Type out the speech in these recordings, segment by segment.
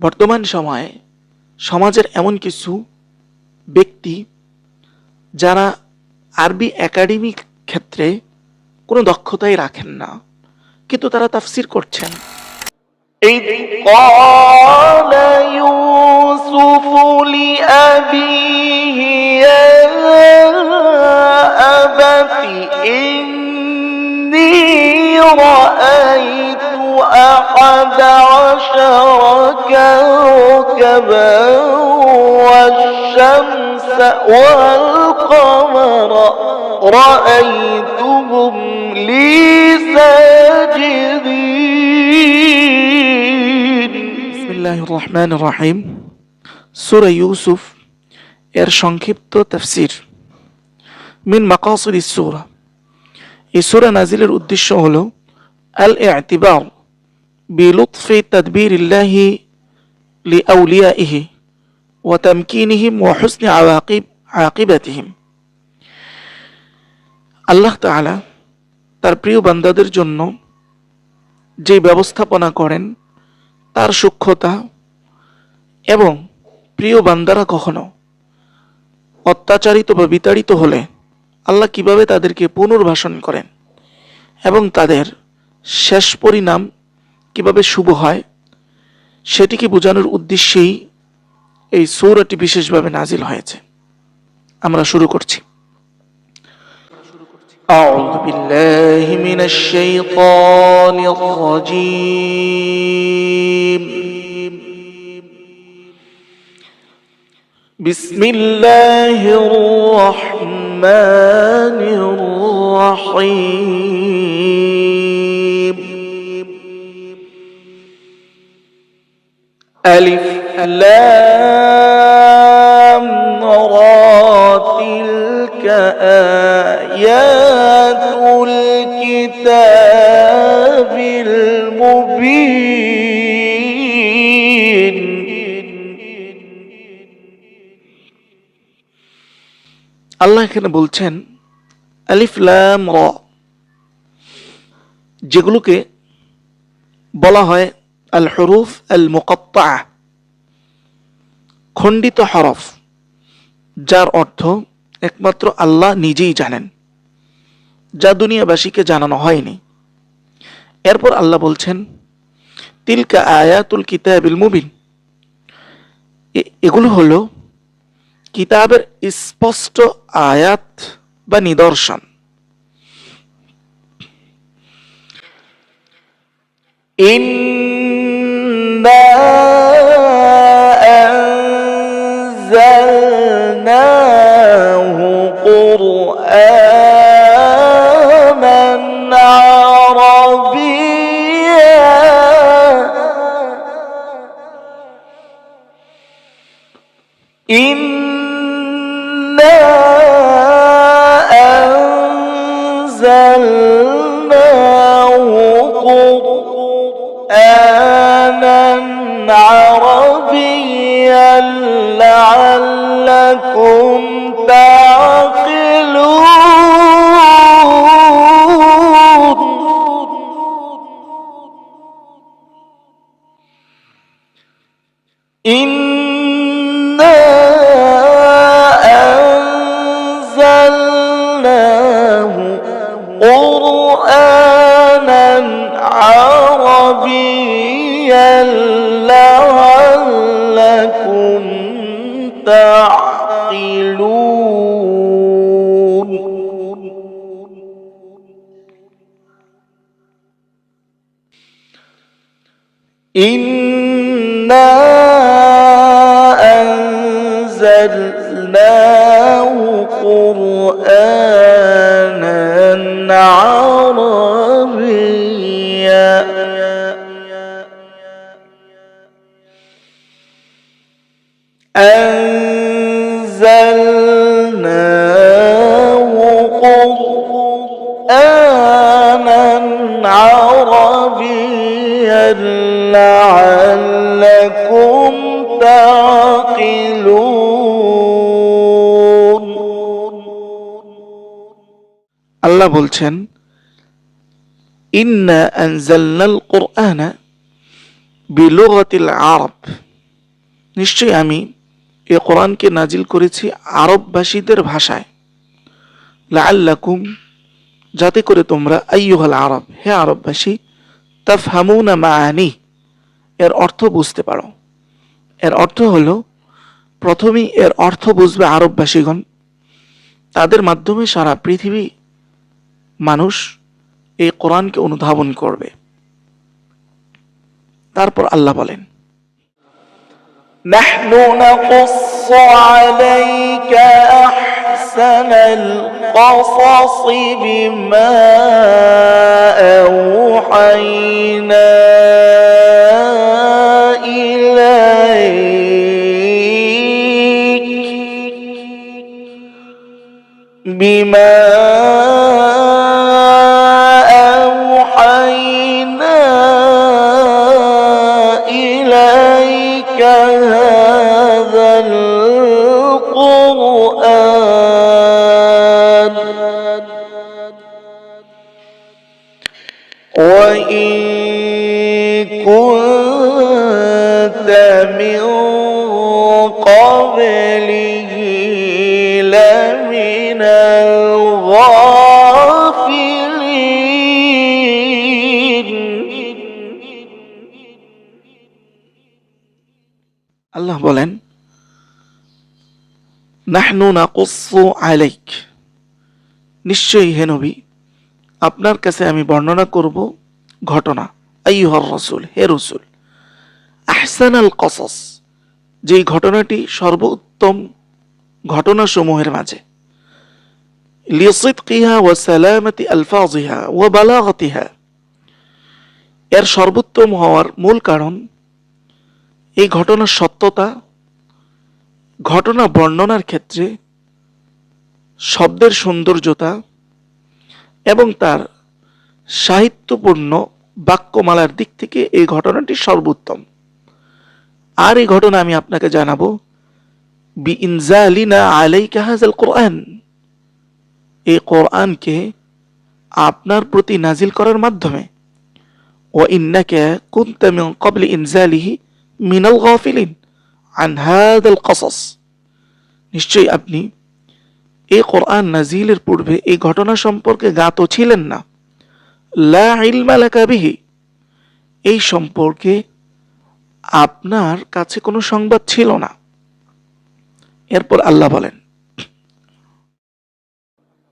বর্তমান সময়ে সমাজের এমন কিছু ব্যক্তি যারা আরবি একাডেমিক ক্ষেত্রে কোনো দক্ষতাই রাখেন না কিন্তু তারা তাফসির করছেন إذ قال يوسف لأبيه يا أبت إني رأيت أحد عشر كوكبا والشمس والقمر رأيتهم لي ساجدين বিসমিল্লাহ রহমান রাহিম সুরা ইউসুফ এর সংক্ষিপ্ত তফসির মিন মাকাসিদ সুরা এই সুরা নাজিলের উদ্দেশ্য হল আল এতিবার بلطف تدبير الله لأوليائه وتمكينهم وحسن عواقب عاقبتهم আল্লাহ তাআলা তার প্রিয় বান্দাদের জন্য যে ব্যবস্থাপনা করেন তার সূক্ষ্মতা এবং প্রিয় বান্দারা কখনো অত্যাচারিত বা বিতাড়িত হলে আল্লাহ কিভাবে তাদেরকে পুনর্বাসন করেন এবং তাদের শেষ পরিণাম কিভাবে শুভ হয় সেটিকে বোঝানোর উদ্দেশ্যেই এই সৌরাটি বিশেষভাবে নাজিল হয়েছে আমরা শুরু করছি أعوذ بالله من الشيطان الرجيم بسم الله الرحمن الرحيم ألف لام را تلك آيات الكتاب المبين আল্লাহ এখানে বলছেন আলিফ লাম র যেগুলোকে বলা হয় আল হরুফ আল মুকত্তা খণ্ডিত হরফ, যার অর্থ একমাত্র আল্লাহ নিজেই জানেন, যা দুনিয়াবাসীকে জানানো হয়নি। এরপর আল্লাহ বলছেন, তিলকা আয়াতুল কিতাবিল মুবিন। এগুলো হলো কিতাবের স্পষ্ট আয়াত বা নিদর্শন। أنزلناه قرآنا عربيا. إنا أنزلناه قرآنا عربيا لعلكم تعقلون. إنا أنزلناه قرآنا عربيا لعلكم تعقلون. إنا أنزلناه قرآنا لعلكم تعقلون আল্লাহ বলছেন ইন্না আনজালনাল কোরআনা বিলুগাতিল আরব নিশ্চয়ই আমি এ কোরআনকে নাজিল করেছি আরববাসীদের ভাষায় লাআল্লাকুম যাতে করে তোমরা আইয়ুহাল আরব হে আরববাসী তাফহামুনা মাআনি এর অর্থ বুঝতে পারো এর অর্থ হলো প্রথমেই এর অর্থ বুঝবে আরববাসীগণ তাদের মাধ্যমে সারা পৃথিবী মানুষ এই কোরআনকে অনুধাবন করবে তারপর আল্লাহ বলেন نحن نقص عليك أحسن القصص بما أوحينا إليك بما أوحينا إليك هذا القرآن. وإن كنت من قبله لمن الغافلين আল্লাহ বলেন নাহনু নাকুসু আলাইক নিশ্চয়ই হে নবী আপনার কাছে আমি বর্ণনা করব ঘটনা। আইহর রসুল, হে রসুল। আহসান আল কসস, যেই ঘটনাটি সর্বোত্তম ঘটনাসমূহের মাঝে। লিসিদকিহা ওয়া সালামতি আলফাজিহা ওয়া বালাগতিহা। এর সর্বোত্তম হওয়ার মূল কারণ এই ঘটনার সত্যতা, ঘটনা বর্ণনার ক্ষেত্রে, শব্দের সৌন্দর্যতা এবং তার সাহিত্যপূর্ণ বাক্যমালার দিক থেকে এই ঘটনাটি সর্বোত্তম। আর এই ঘটনা আমি আপনাকে জানাব বি ইনজালিনা আলাইকা হাজাল কোরআন এই কোরআনকে আপনার প্রতি নাজিল করার মাধ্যমে ও ইন্নাকা কুনতা মিন ক্বাবলি ইনজালিহি মিনাল গাফিলিন আন হাদাল কসস নিশ্চয়ই আপনি এই কোরআন নাজিলের পূর্বে এই ঘটনা সম্পর্কে জ্ঞাত ছিলেন না। লা ইলমা লাকা বিহি এই সম্পর্কে আপনার কাছে কোনো সংবাদ ছিল না এরপর আল্লাহ বলেন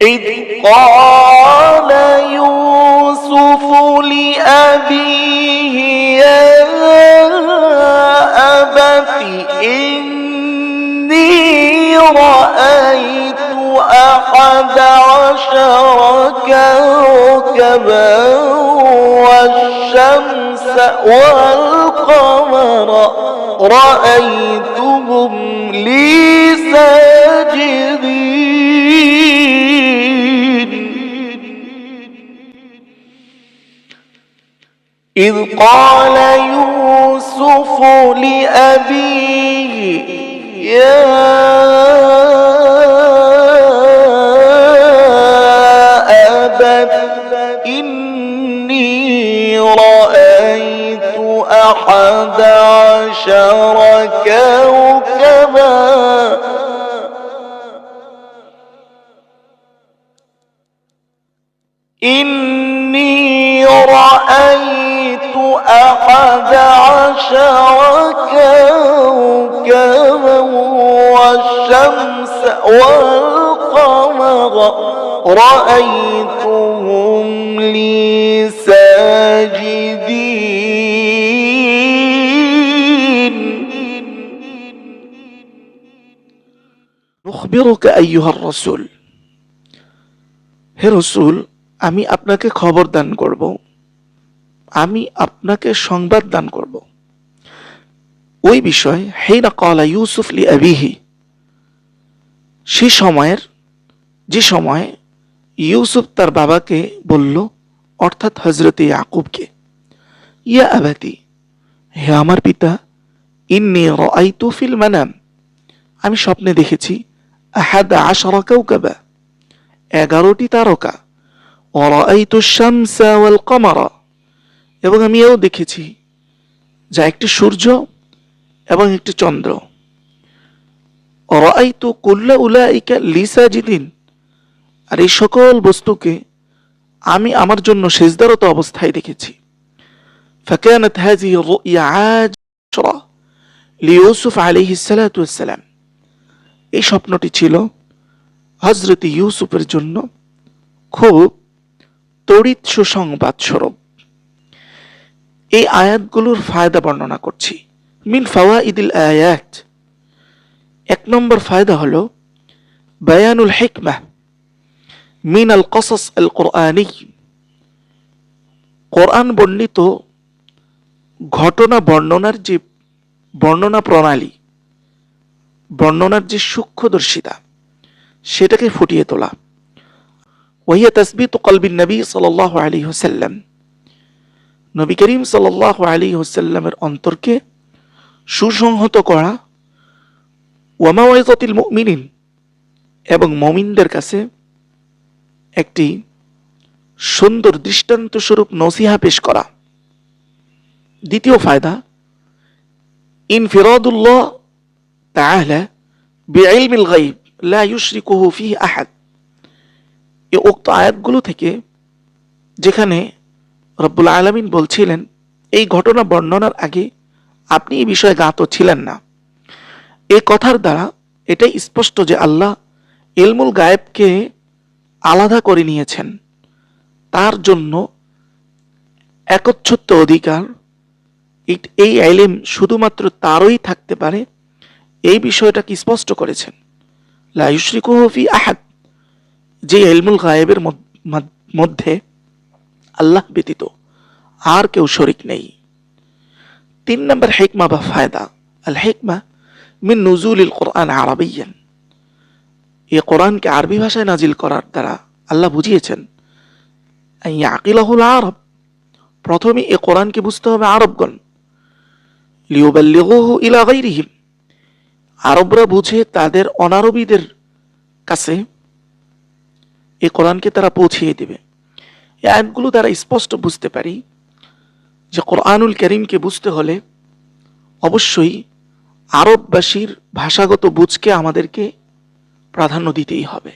إذ قال يوسف لأبيه يا أبت إني رأيت أحد عشر كوكبا والشمس والقمر رأيتهم لي ساجدين. إذ قال يوسف لأبيه يا إني رأيت أحد عشر كوكبا. إني رأيت أحد عشر كوكبا والشمس والقمر. رأيتهم لي ساجدين নুখবিরুকা আইয়ুহার রসুল হে রসুল আমি আপনাকে খবর দান করব আমি আপনাকে সংবাদ দান করব ওই বিষয় হেইনা কলা ইউসুফ লি আবিহি সে সময়ের যে সময় ইউসুফ তার বাবাকে বলল, অর্থাৎ হজরত ইয়াকুবকে, ইয়া আবাতি, হে আমার পিতা, ইন্নি রাআইতু ফিল মানাম। আমি স্বপ্নে দেখেছি আহাদ আশরা কাউকাবা এগারোটি তারকা অরাইতু শামসা ওয়াল কমারা, এবং আমি এও দেখেছি যা একটি সূর্য এবং একটি চন্দ্র। অরাইতু কুল্লা উলাইকা লিসাজিদিন আর এই সকল বস্তুকে আমি আমার জন্য সেজদারত অবস্থায় দেখেছি فكانت هذه الرؤيا عاجرة লিউসুফ আলিহি সালাম এই স্বপ্নটি ছিল হজরত ইউসুফের জন্য খুব তড়িৎ সুসংবাদ স্বরূপ এই আয়াতগুলোর ফায়দা বর্ণনা করছি মিন ফাওয়া ইদিল আয়াত এক নম্বর ফায়দা হলো বায়ানুল হিকমা মিন আল কসস আল কোরআনি। কোরআন বর্ণিত ঘটনা বর্ণনার যে বর্ণনা প্রণালী, বর্ণনার যে সূক্ষ্মদর্শিতা, সেটাকে ফুটিয়ে তোলা। ওহিয়া তসবিত কলবিন নবী সাল আলী হোসাল্লাম নবী করিম সাল আলী হোসাল্লামের অন্তরকে সুসংহত করা। ওয়ামাওয়াইজাতিল মুমিনিন এবং মমিনদের কাছে একটি সুন্দর দৃষ্টান্ত স্বরূপ নসিহা পেশ করা। দ্বিতীয় ফায়দা ইনফিরাদুল্লাহ তাআলা বিইলমিল গায়ব, লা ইউশরিকুহু আহাদ। এই উক্ত আয়াতগুলো থেকে যেখানে রব্বুল আলামিন বলছিলেন, এই ঘটনা বর্ণনার আগে আপনি এই বিষয়ে জ্ঞাত ছিলেন না। এই কথার দ্বারা এটাই স্পষ্ট যে আল্লাহ এলমুল গায়েবকে আলাদা করে নিয়েছেন। তার জন্য একচ্ছত্ব অধিকার, এই- আইলেম শুধুমাত্র তারই থাকতে পারে, এই বিষয়টাকে স্পষ্ট করেছেন। লাইশ্রিকুহফি আহাদ, যে এলমুল গায়েবের মধ্যে আল্লাহ ব্যতীত আর কেউ শরিক নেই। তিন নম্বর হেকমা বা ফায়দা, আল হেকমা মিন নজুল কোরআন আরবিয়ান। এ কোরআনকে আরবি ভাষায় নাজিল করার দ্বারা আল্লাহ বুঝিয়েছেন। আকিলাহুল আরব প্রথমে এ কোরআনকে বুঝতে হবে আরবগণ। গাইরিহিম। আরবরা বুঝে তাদের অনারবীদের কাছে এ কোরআনকে তারা পৌঁছিয়ে দেবে। এই আয়াতগুলো দ্বারা স্পষ্ট বুঝতে পারি যে কোরআনুল করিমকে বুঝতে হলে অবশ্যই আরববাসীর ভাষাগত বুঝকে আমাদেরকে প্রাধান্য দিতেই হবে।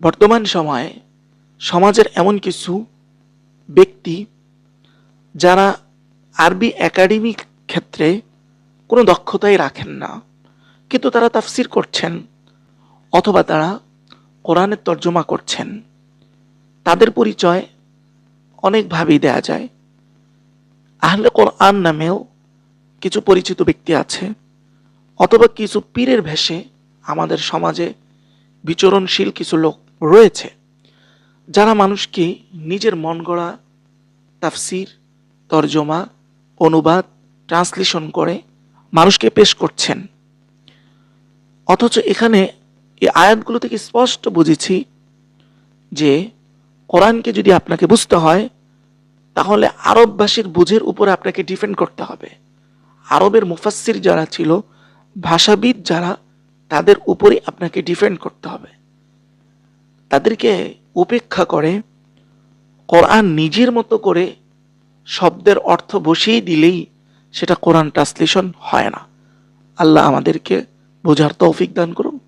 বর্তমান সময়ে সমাজের এমন কিছু ব্যক্তি যারা আরবি একাডেমিক ক্ষেত্রে কোনো দক্ষতাই রাখেন না, কিন্তু তারা তাফসির করছেন অথবা তারা কোরআনের তর্জমা করছেন, তাদের পরিচয় অনেকভাবেই দেয়া যায়। আহলে কোরআন নামেও কিছু পরিচিত ব্যক্তি আছে, অথবা কিছু পীরের ভেষে আমাদের সমাজে বিচরণশীল কিছু লোক রয়েছে, যারা মানুষকে নিজের মন গড়া, তাফসির, তর্জমা, অনুবাদ, ট্রান্সলেশন করে মানুষকে পেশ করছেন। অথচ এখানে এই আয়াতগুলো থেকে স্পষ্ট বুঝেছি যে কোরআনকে যদি আপনাকে বুঝতে হয়, তাহলে আরববাসীর বুঝের উপরে আপনাকে ডিপেন্ড করতে হবে। আরবের মুফাসসির যারা ছিল, ভাষাবিদ যারা তাদের উপরে আপনাকে ডিফেন্ড করতে হবে। তাদেরকে উপেক্ষা করে, কোরআন নিজের মতো করে শব্দের অর্থ বসিয়ে দিলেই সেটা কোরআন ট্রান্সলেশন হয় না। আল্লাহ আমাদেরকে বোঝার তৌফিক দান করুন।